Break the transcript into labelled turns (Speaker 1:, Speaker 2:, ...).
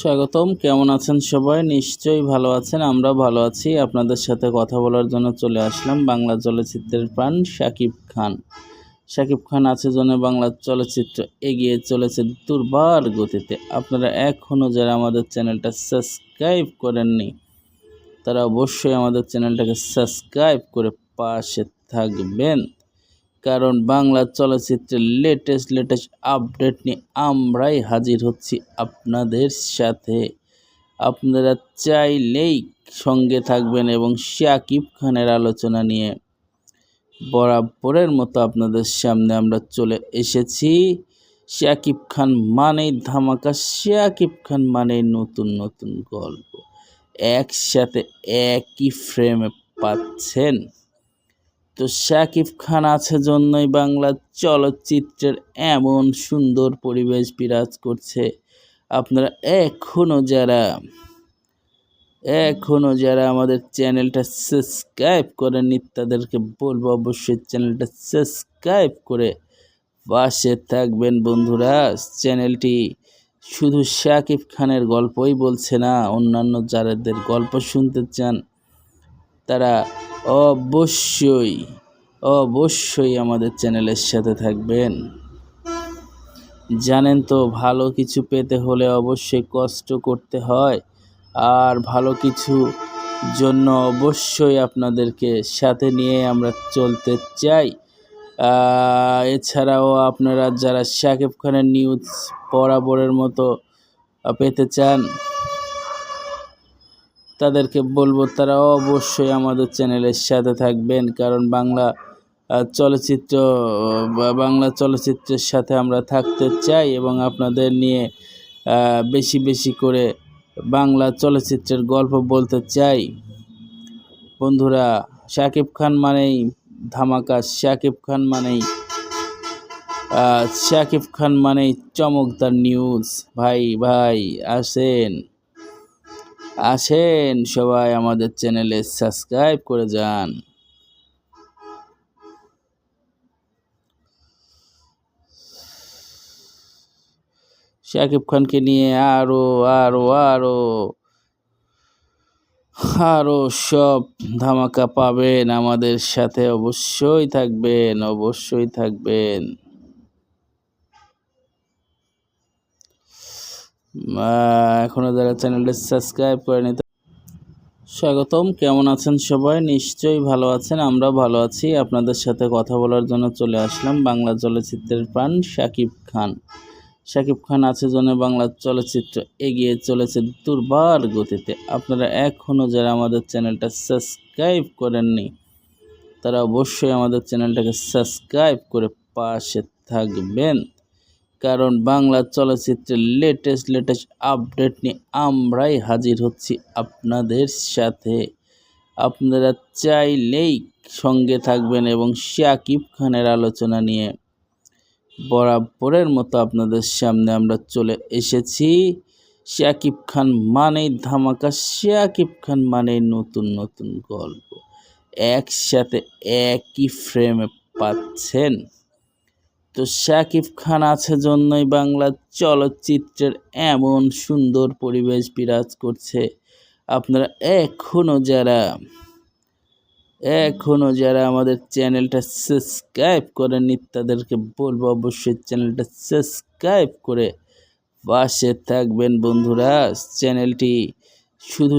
Speaker 1: স্বাগতম, কেমন আছেন সবাই? নিশ্চয়ই ভালো আছেন আমরা ভালো আছি। আপনাদের সাথে কথা বলার জন্য চলে আসলাম বাংলা চলচ্চিত্রের প্রাণ, শাকিব খান। শাকিব খান আছে জন্য বাংলা চলচ্চিত্র এগিয়ে চলেছে দুর্বার গতিতে। আপনারা এখনও যারা আমাদের চ্যানেলটা সাবস্ক্রাইব করেননি, তারা অবশ্যই আমাদের চ্যানেলটাকে সাবস্ক্রাইব করে পাশে থাকবেন। কারণ বাংলা চলচ্চিত্রের লেটেস্ট লেটেস্ট আপডেট নিয়ে আমরাই হাজির হচ্ছি আপনাদের সাথে। আপনারা চাইলেই সঙ্গে থাকবেন এবং শাকিব খানের আলোচনা নিয়ে বরাবরের মতো আপনাদের সামনে আমরা চলে এসেছি। শাকিব খান মানেই ধামাকা, শাকিব খান মানেই নতুন নতুন গল্প। একসাথে একই ফ্রেমে পাচ্ছেন। তো শাকিব খান আছে জন্যই বাংলা চলচ্চিত্রের এমন সুন্দর পরিবেশ বিরাজ করছে। আপনারা এখনও যারা এখনও যারা আমাদের চ্যানেলটা সাবস্ক্রাইব করেননি, তাদেরকে বলব অবশ্যই চ্যানেলটা সাবস্ক্রাইব করে পাশে থাকবেন বন্ধুরা। চ্যানেলটি শুধু শাকিব খানের গল্পই বলছে না, অন্যান্য যারাদের গল্প শুনতে চান, তারা অবশ্যই অবশ্যই আমাদের চ্যানেলের সাথে থাকবেন। জানেন তো, ভালো কিছু পেতে হলে অবশ্যই কষ্ট করতে হয়, আর ভালো কিছু জন্য অবশ্যই আপনাদেরকে সাথে নিয়ে আমরা চলতে চাই। এছাড়াও আপনারা যারা শাকিব খানের নিউজ বরাবরের মতো পেতে চান তাদেরকে বলব, তারা অবশ্যই আমাদের চ্যানেলের সাথে থাকবেন। কারণ বাংলা চলচ্চিত্র বাংলা চলচ্চিত্রের সাথে আমরা থাকতে চাই এবং আপনাদের নিয়ে বেশি বেশি করে বাংলা চলচ্চিত্রের গল্প বলতে চাই। বন্ধুরা, শাকিব খান মানেই ধামাকা, শাকিব খান মানেই শাকিব খান মানেই চমকদার নিউজ ভাই ভাই, আসেন। আসেন সবাই আমাদের চ্যানেলে সাবস্ক্রাইব করে যান। শাকিব খানকে নিয়ে আরও আরও আরও আরও সব ধামাকা পাবেন আমাদের সাথে অবশ্যই থাকবেন অবশ্যই থাকবেন। এখনও যারা চ্যানেলটা সাবস্ক্রাইব করে নিতে স্বাগতম। কেমন আছেন সবাই? নিশ্চয়ই ভালো আছেন আমরা ভালো আছি। আপনাদের সাথে কথা বলার জন্য চলে আসলাম বাংলা চলচ্চিত্রের প্রাণ, শাকিব খান। শাকিব খান আছে জন্য বাংলা চলচ্চিত্র এগিয়ে চলেছে দুর্বার গতিতে। আপনারা এখনও যারা আমাদের চ্যানেলটা সাবস্ক্রাইব করেননি, তারা অবশ্যই আমাদের চ্যানেলটাকে সাবস্ক্রাইব করে পাশে থাকবেন। কারণ বাংলা চলচ্চিত্রের লেটেস্ট লেটেস্ট আপডেট নিয়ে আমরাই হাজির হচ্ছি আপনাদের সাথে। আপনারা চাইলেই সঙ্গে থাকবেন এবং শাকিব খানের আলোচনা নিয়ে বরাবরের মতো আপনাদের সামনে আমরা চলে এসেছি। শাকিব খান মানেই ধামাকা, শাকিব খান মানেই নতুন নতুন গল্প। একসাথে একই ফ্রেমে পাচ্ছেন। তো শাকিব খান আছে জন্যই বাংলা চলচ্চিত্রের এমন সুন্দর পরিবেশ বিরাজ করছে। আপনারা এখনও যারা এখনও যারা আমাদের চ্যানেলটা সাবস্ক্রাইব করেননি, তাদেরকে বলব অবশ্যই চ্যানেলটা সাবস্ক্রাইব করে পাশে থাকবেন বন্ধুরা। চ্যানেলটি শুধু